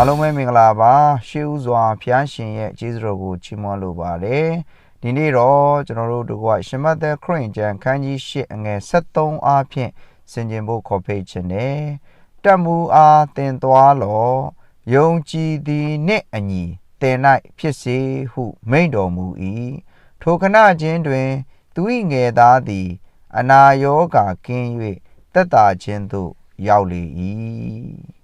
အားလုံးပဲမင်္ဂလာပါရှေးဥစွာဖျားရှင်ရဲ့ကျေးဇူးတော်ကိုချီးမွမ်းလိုပါတယ်ဒီနေ့တော့ကျွန်တော်တို့တို့ကရှင်မသက်ခရစ်ကျန်ခန်းကြီး၈အငယ်73အားဖြင့်ဆင်ခြင်ဖို့ခေါ်ဖိတ်ခြင်းနဲ့တက်မှုအားတင်သွားလောယုံကြည်သည်နှင့်အညီတင်၌ဖြစ်စေဟုမိန့်တော်မူ၏ထိုခဏချင်းတွင် သူ၏ငယ်သားသည် အနာရောဂါကင်း၍တက်တာခြင်းသို့ရောက်လေ၏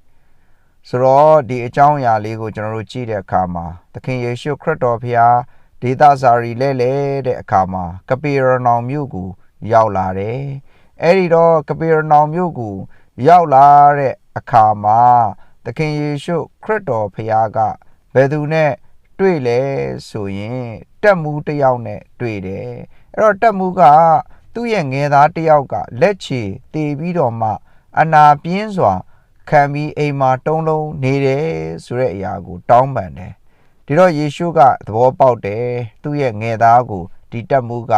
ဆိုတော့ဒီအကြောင်းအရာလေးကိုကျွန်တော်တို့ကြည့်တဲ့အခါမှာသခင်ယေရှုခရစ်တော်ဖျားဒေသစာရီလဲလဲတဲ့အခါမှာကပေရနောင်မြို့ကိုရောက်လာတယ်အဲ့ဒီတော့ကပေရနောင်မြို့ကိုရောက်လာတဲ့အခါမှာသခင်ယေရှုခရစ်တော်ဖျားကဘယ်သူနဲ့တွေ့လဲဆိုရင်တက်မှုတစ်ယောက်နဲ့တွေ့တယ်အဲ့တော့တက်မှုကသူ့ရဲ့ငယ်သားတစ်ယောက်ကလက်ချေတေပြီးတော့မှအနာပြင်းစွာ ခံပြီးအိမ်မှာတုံးလုံးနေတယ်ဆိုတဲ့အရာကို တောင်းပန်တယ်ဒီတော့ယေရှုကသဘောပေါက်တယ်သူ့ရဲ့ငယ်သားကိုဒီတက်မှုက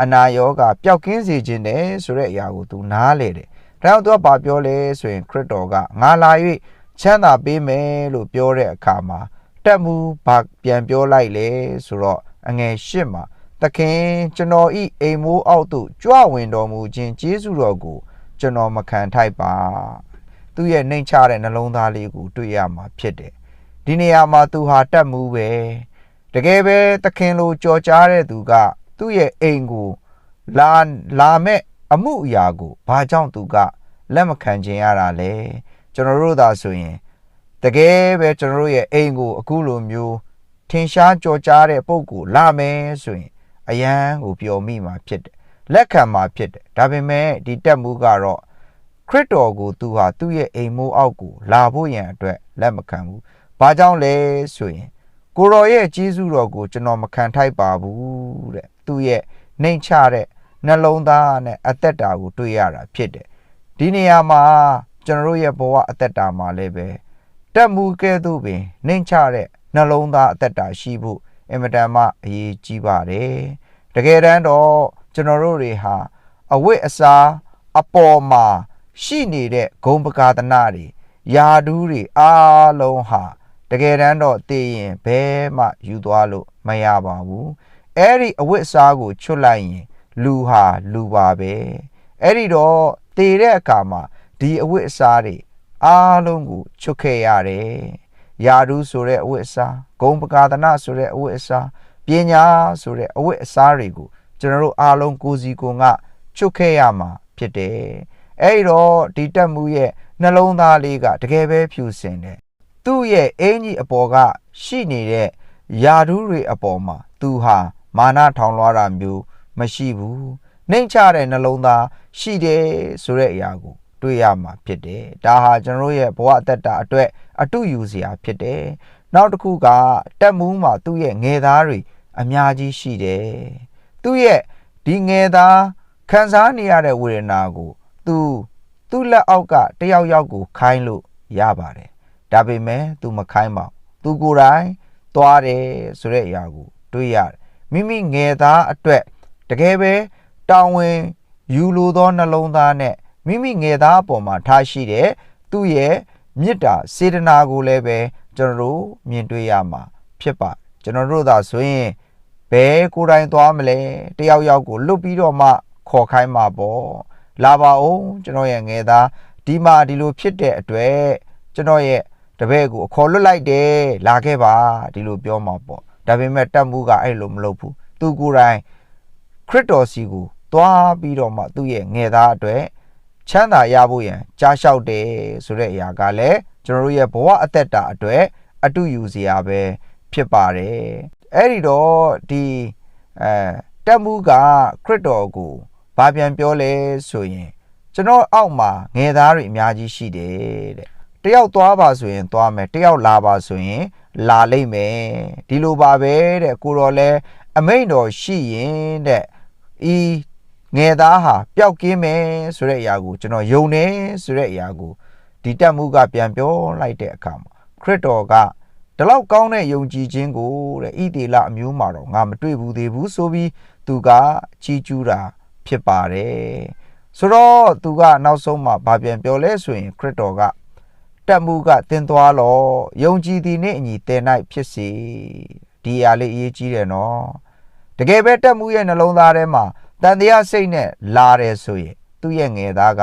အနာရောဂါပျောက်ကင်းစေခြင်းတယ်ဆိုတဲ့အရာကိုသူနားလေတယ်ဒါကြောင့်သူကဘာပြောလဲဆိုရင်ခရစ်တော်ကငါလာ၍ချမ်းသာပေးမယ်လို့ပြောတဲ့အခါမှာတက်မှုဘာပြန်ပြောလိုက်လဲဆိုတော့အငယ်ရှစ်မှာသခင်ကျွန်တော်ဤအိမ်မိုးအောက်သို့ကြွဝင်တော်မူခြင်းကျေးဇူးတော်ကိုကျွန်တော်မခံထိုက်ပါ သူ့ရဲ့နှိမ်ချတဲ့နှလုံးသားလေးကိုတွေ့ရမှာဖြစ်တယ်ဒီနေရာမှာသူဟာတက်မှုပဲတကယ်ပဲသခင်လိုကြော်ကြားတဲ့သူက သူ့ရဲ့အိမ်ကိုလာလာမဲ့အမှုအရာကိုဘာကြောင့်သူကလက်မခံခြင်းရတာလဲကျွန်တော်တို့သာဆိုရင်တကယ်ပဲကျွန်တော်တို့ရဲ့အိမ်ကိုအခုလိုမျိုးထင်ရှားကြော်ကြားတဲ့ပုံကိုလာမယ်ဆိုရင်အယံကိုပျော်မိမှာဖြစ်တယ်လက်ခံမှာဖြစ်တယ်ဒါပေမဲ့ဒီတက်မှုကတော့ ခရစ်တော်ကိုသူဟာသူ့ရဲ့အိမ်မိုးအောက်ကိုလာဖို့ရန်အတွက်လက်မခံဘူးဘာကြောင့်လဲဆိုရင်ကိုရောရဲ့ကြီးစုတော်ကိုကျွန်တော်မခံထိုက်ပါဘူးတဲ့သူ့ရဲ့နှိမ်ချတဲ့နှလုံးသားနဲ့အသက်တာကိုတွေ့ရတာဖြစ်တယ်ဒီနေရာမှာကျွန်တော်တို့ရဲ့ဘဝအသက်တာမှာလည်းပဲတက်မှုကဲ့သို့ပင်နှိမ်ချတဲ့နှလုံးသားအသက်တာရှိဖို့အင်မတန်မှအရေးကြီးပါတယ်တကယ်တမ်းတော့ကျွန်တော်တို့တွေဟာအဝိအစားအပေါ်မှာ ရှိနေတဲ့ဂုံပကာသနာတွေယာဒူးတွေအားလုံးဟာတကယ်တမ်းတော့တည်ရင်ဘဲမှယူသွားလို့မရပါဘူးအဲ့ဒီအဝိအစားကိုချွတ်လိုက်ရင် လူဟာလူပါပဲအဲ့ဒီတော့တည်တဲ့အခါမှာဒီအဝိအစားတွေအားလုံးကိုချွတ်ခဲ့ရတယ်ယာဒူးဆိုတဲ့အဝိအစားဂုံပကာသနာဆိုတဲ့အဝိအစားပညာဆိုတဲ့အဝိအစားတွေကိုကျွန်တော်တို့အားလုံးကိုယ်စီကိုယ်ငါချွတ်ခဲ့ရမှာဖြစ်တယ် အဲ့တော့ဒီတက်မှုရဲ့နှလုံးသားလေးကတကယ်ပဲဖြူစင်တယ်သူ့ရဲ့အင်ကြီးအပေါ်ကရှိနေတဲ့ယာဒူးတွေအပေါ်မှာသူဟာမာနထောင်လွှားတာမျိုးမရှိဘူးနှိမ့်ချတဲ့နှလုံးသားရှိတယ်ဆိုတဲ့အရာကိုတွေ့ရမှာဖြစ်တယ်ဒါဟာကျွန်တော်ရဲ့ဘဝအသက်တာအတွက်အတုယူစရာဖြစ်တယ်နောက်တစ်ခုကတက်မှုမှာသူ့ရဲ့ငယ်သားတွေအများကြီးရှိတယ်သူ့ရဲ့ဒီငယ်သားခံစားနေရတဲ့ဝေဒနာကို သူသူ့လက်အောက်ကတယောက်ယောက်ကိုခိုင်းလို့ရပါတယ်ဒါပေမဲ့သူမခိုင်းပါဘူးသူကိုယ်တိုင်သွားတယ်ဆိုတဲ့အရာကို တွေးရတယ်မိမိငယ်သားအတွက်တကယ်ပဲတောင်းဝင်ယူလိုသောနှလုံးသားနဲ့မိမိငယ်သားအပေါ်မှာထားရှိတဲ့သူ့ရဲ့မေတ္တာစေတနာကိုလည်းပဲကျွန်တော်တို့မြင်တွေ့ရမှာ ဖြစ်ပါကျွန်တော်တို့သာဆိုရင်ဘယ်ကိုယ်တိုင်သွားမလဲတယောက်ယောက်ကိုလွတ်ပြီးတော့မှခေါ်ခိုင်းမှာပေါ့ လာပါဦးကျွန်တော်ရဲ့ငယ်သားဒီမှာဒီလိုဖြစ်တဲ့အတွက်ကျွန်တော်ရဲ့တပည့်ကိုအခေါ်လွတ်လိုက်တယ်လာခဲ့ပါဒီလိုပြောမှာပေါ့ဒါပေမဲ့တက်မှုကအဲ့လိုမလုပ်ဘူးသူကိုယ်တိုင်ခရစ်တော်စီကိုသွားပြီးတော့မှသူ့ရဲ့ငယ်သားအတွက်ချမ်းသာရဖို့ရန်ကြားလျှောက်တယ်ဆိုတဲ့အရာကလည်းကျွန်တော်တို့ရဲ့ဘဝအသက်တာအတွက်အတူယူစရာပဲဖြစ်ပါတယ်အဲ့ဒီတော့ဒီအဲတက်မှုကခရစ်တော်ကို ဘာပြန်ပြောလဲဆိုရင်ကျွန်တော်အောက်မှာငယ်သားတွေအများကြီးရှိတယ်တဲ့တယောက်သွားပါဆိုရင်သွားမယ်တယောက်လာပါဆိုရင်လာလိမ့်မယ်ဒီလိုပါပဲတဲ့ကိုတော်လဲအမိန်တော်ရှိရင်တဲ့ဤငယ်သားဟာပျောက်ကင်းမယ်ဆိုတဲ့အရာကိုကျွန်တော်ယုံတယ်ဆိုတဲ့အရာကိုဒီတက်မှုကပြန်ပြောလိုက်တဲ့အခါမှာခရစ်တော်ကဒီလောက်ကောင်းတဲ့ယုံကြည်ခြင်းကိုတဲ့ဣသေလအမျိုးမှာတော့ငါမတွေ့ဘူးသေးဘူးဆိုပြီးသူကချီးကျူးတာ ဖြစ်ပါတယ်ဆိုတော့သူကနောက်ဆုံးမှာဗာပြန်ပြောလဲဆိုရင်ခရစ်တော်ကတက်မှုကတင်သွားလောယုံကြည်သည်နှင့်အညီတင်၌ဖြစ်စေဒီအရာလေးအရေးကြီးတယ်နော်တကယ်ပဲတက်မှုရဲ့နှလုံးသားထဲမှာတန်တရားစိတ်နဲ့လာတယ်ဆိုရင်သူ့ရဲ့ငယ်သားက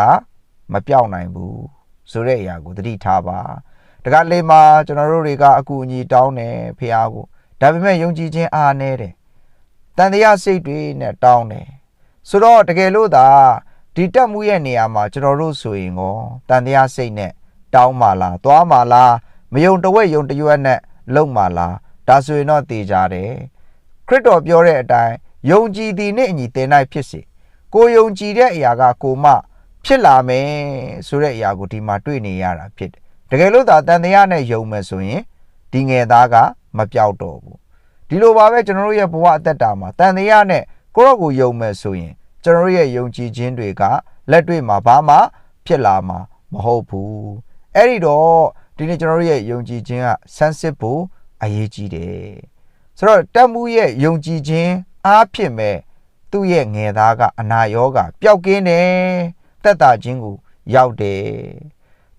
မပြောင်းနိုင်ဘူးဆိုတဲ့အရာကိုသတိထားပါတကယ်လေးမှာကျွန်တော်တို့တွေကအကူအညီတောင်းတယ်ဖះကိုဒါပေမဲ့ယုံကြည်ခြင်းအားနည်းတယ်တန်တရားစိတ်တွေနဲ့တောင်းတယ် ဆိုတော့တကယ်လို့သာဒီတက်မှုရဲ့နေရာမှာကျွန်တော်တို့ဆိုရင်ကောတန်တရားစိတ်နဲ့တောင်းပါလားသွားပါလားမယုံတဝက်ယုံတရွက်နဲ့လုံပါလားဒါဆိုရင်တော့တည်ကြတယ်ခရစ်တော်ပြောတဲ့အတိုင်းယုံကြည်သည်နဲ့အညီတင်နိုင်ဖြစ်စေကိုယုံကြည်တဲ့အရာကကိုမဖြစ်လာမယ်ဆိုတဲ့အရာကိုဒီမှာတွေ့နေရတာဖြစ်တယ်တကယ်လို့သာတန်တရားနဲ့ယုံမယ်ဆိုရင်ဒီငယ်သားကမပြောက်တော့ဘူးဒီလိုပါပဲကျွန်တော်တို့ရဲ့ဘဝအသက်တာမှာတန်တရားနဲ့ ကိုရော့ကိုယုံမယ်ဆိုရင်ကျွန်တော်တို့ရဲ့ယုံကြည်ခြင်းတွေကလက်တွေ့မှာဘာမှဖြစ်လာမှာမဟုတ်ဘူးအဲ့ဒီတော့ဒီနေ့ကျွန်တော်တို့ရဲ့ယုံကြည်ခြင်းကဆန်းစစ်ဖို့အရေးကြီးတယ်ဆိုတော့တက်မှုရဲ့ယုံကြည်ခြင်းအားဖြင့်ပဲသူ့ရဲ့ငယ်သားကအနာရောဂါပျောက်ကင်းတယ်တက်တာခြင်းကိုရောက်တယ်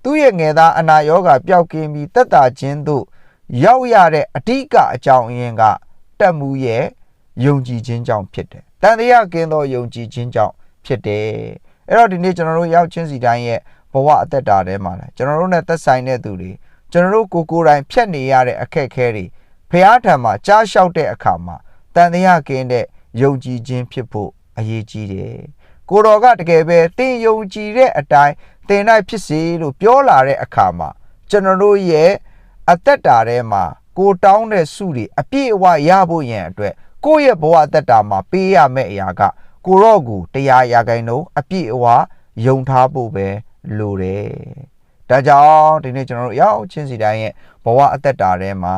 သူ့ရဲ့ငယ်သားအနာရောဂါပျောက်ကင်းပြီးတက်တာခြင်းတို့ရောက်ရတဲ့အဓိကအကြောင်းအရင်းကတက်မှုရဲ့ ယုံကြည်ခြင်းကြောင့်ဖြစ်တယ်တန်တရားကင်းသောယုံကြည်ခြင်းကြောင့်ဖြစ်တယ်အဲ့တော့ဒီနေ့ကျွန်တော်တို့ရောက်ချင်းစီတိုင်းရဲ့ဘဝအသက်တာထဲမှာလဲကျွန်တော်တို့ ਨੇ သက်ဆိုင်တဲ့သူတွေကျွန်တော်တို့ကိုကိုယ်တိုင်ဖြတ်နေရတဲ့အခက်အခဲတွေဖះထံမှာကြားလျှောက်တဲ့အခါမှာတန်တရားကင်းတဲ့ယုံကြည်ခြင်းဖြစ်ဖို့အရေးကြီးတယ်ကိုတော်ကတကယ်ပဲတင်ယုံကြည်တဲ့အတိုင်းတင်နိုင်ဖြစ်စေလို့ပြောလာတဲ့အခါမှာကျွန်တော်တို့ရဲ့အသက်တာထဲမှာကိုတောင်းတဲ့စုတွေအပြည့်အဝရဖို့ရန်အတွက် ကိုယ့်ရဲ့ဘဝအသက်တာမှာပေးရမယ့်အရာကကိုရော့ကိုတရားရာခိုင်နှုန်းအပြည့်အဝယုံထားဖို့ပဲလိုတယ်။ဒါကြောင့်ဒီနေ့ကျွန်တော်တို့ရောက်ချင်းစီတိုင်းရဲ့ဘဝအသက်တာထဲမှာ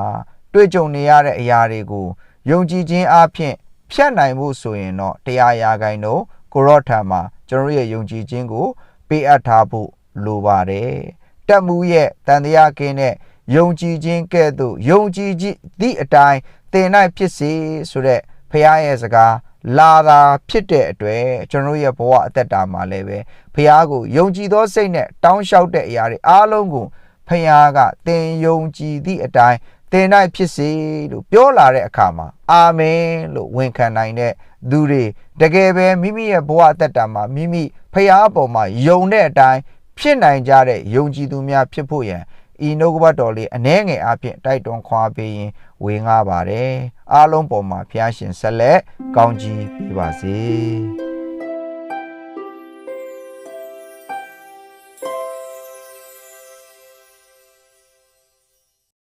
တွေ့ကြုံနေရတဲ့အရာတွေကိုယုံကြည်ခြင်းအပြင်ဖြတ်နိုင်ဖို့ဆိုရင်တော့တရားရာခိုင်နှုန်းကိုရော့ထံမှာကျွန်တော်တို့ရဲ့ယုံကြည်ခြင်းကိုပေးအပ်ထားဖို့လိုပါတယ်။တက်မှုရဲ့တန်တရားကင်းတဲ့ယုံကြည်ခြင်းကဲ့သို့ယုံကြည်ခြင်းသည့်အတိုင်း တင်နိုင်ဖြစ်စေဆိုတဲ့ဖခင်ရဲ့စကားလာတာဖြစ်တဲ့အတွက်ကျွန်တော်ရဲ့ဘဝအသက်တာမှာလည်းပဲဖခင်ကိုယုံကြည်သောစိတ်နဲ့တောင်းလျှောက်တဲ့အရာတွေအားလုံးကိုဖခင်ကသင်ယုံကြည်သည့်အတိုင်းသင်နိုင်ဖြစ်စေလို့ပြောလာတဲ့အခါမှာအာမင်လို့ဝန်ခံနိုင်တဲ့သူတွေတကယ်ပဲမိမိရဲ့ဘဝအသက်တာမှာမိမိဖခင်အပေါ်မှာယုံတဲ့အတိုင်းဖြစ်နိုင်ကြတဲ့ယုံကြည်သူများဖြစ်ဖို့ရန် ဤနှုတ်ကပတ်တော်လေးအနှဲငယ်အဖြစ်တိုက်တွန်းခွာပေးရင်ဝေငှပါတယ်အားလုံးပေါ်မှာဖျားရှင်ဆက်လက်ကောင်းကြီးပေးပါစေ